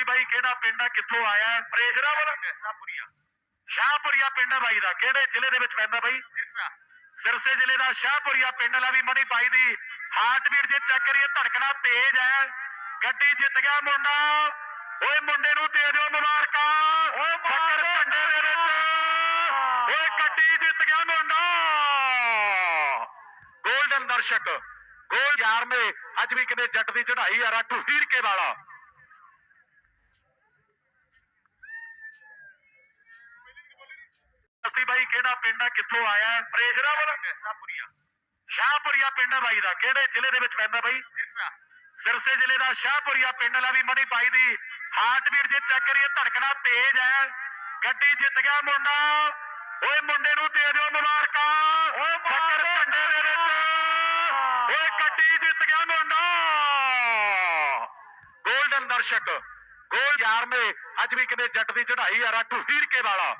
ਦੱਸੀ ਬਾਈ ਕਿਹੜਾ ਪਿੰਡ ਆ ਕਿੱਥੋਂ ਆਇਆ ਹੈ? ਪ੍ਰੇਸ਼ਰਾ ਵਾਲਾ ਸਾਪੁਰੀਆ ਸ਼ਾਹਪੁਰੀਆ ਪਿੰਡ ਹੈ ਬਾਈ ਦਾ। ਕਿਹੜੇ ਜ਼ਿਲ੍ਹੇ ਦੇ ਵਿੱਚ ਪੈਂਦਾ ਬਾਈ? ਸਿਰਸਾ। ਸਿਰਸੇ ਜ਼ਿਲ੍ਹੇ ਦਾ ਸ਼ਾਹਪੁਰੀਆ ਪਿੰਡ ਵਾਲਾ ਵੀ ਮਣੀ ਬਾਈ ਦੀ ਹਾਰਟਬੀਟ ਜੇ ਚੈੱਕ ਕਰੀਏ ਧੜਕਣਾ ਤੇਜ਼ ਹੈ। ਗੱਡੀ ਜਿੱਤ ਗਿਆ ਮੁੰਡਾ। ਓਏ ਮੁੰਡੇ ਨੂੰ ਦੇ ਦਿਓ ਮੁਬਾਰਕਾਂ। ਫੱਕਰ ਝੰਡੇ ਦੇ ਵਿੱਚ। ਓਏ ਗੱਡੀ ਜਿੱਤ ਗਿਆ ਮੁੰਡਾ। ਗੋਲਡਨ ਦਰਸ਼ਕ। ਗੋਲ ਯਾਰ ਮੇ ਅੱਜ ਵੀ ਕਿਤੇ ਜੱਟ ਦੀ ਚੜ੍ਹਾਈ ਆ ਰਾਟੂ ਹੀਰ ਕੇ ਵਾਲਾ। ਬਾਈ ਕਿਹੜਾ ਪਿੰਡ ਆ? ਕਿੱਥੋਂ ਆਇਆ? ਹੈ? ਪ੍ਰੇਸ਼ਰਾ ਵਾਲਾ ਸਾਪੁਰੀਆ ਸ਼ਾਹਪੁਰੀਆ ਪਿੰਡ ਹੈ ਬਾਈ ਦਾ। ਕਿਹੜੇ ਜ਼ਿਲ੍ਹੇ ਦੇ ਵਿੱਚ ਪੈਂਦਾ ਬਾਈ? ਸਿਰਸਾ। ਜ਼ਿਲ੍ਹੇ ਦਾ ਸ਼ਾਹਪੁਰੀਆ ਪਿੰਡ ਵਾਲਾ ਵੀ ਮਣੀ ਬਾਈ ਦੀ ਹਾਰਟਬੀਟ ਜੇ ਚੈੱਕ ਕਰੀਏ ਧੜਕਣਾ ਤੇਜ਼ ਹੈ। ਗੱਡੀ ਜਿੱਤ ਗਿਆ ਮੁੰਡਾ। ਓਏ ਮੁੰਡੇ ਨੂੰ ਦੇ ਦਿਓ ਮੁਬਾਰਕਾਂ। ਫੱਕਰ ਝੰਡੇ ਦੇ ਵਿੱਚ। ਓਏ ਗੱਡੀ ਜਿੱਤ ਗਿਆ ਮੁੰਡਾ। ਗੋਲਡਨ ਦਰਸ਼ਕ। ਗੋਲ ਯਾਰ ਮੇ ਅੱਜ ਵੀ ਕਿਤੇ ਜੱਟ ਦੀ ਚੜ੍ਹਾਈ ਆ ਰਾਟੂ ਹੀਰ ਕੇ ਵਾਲਾ।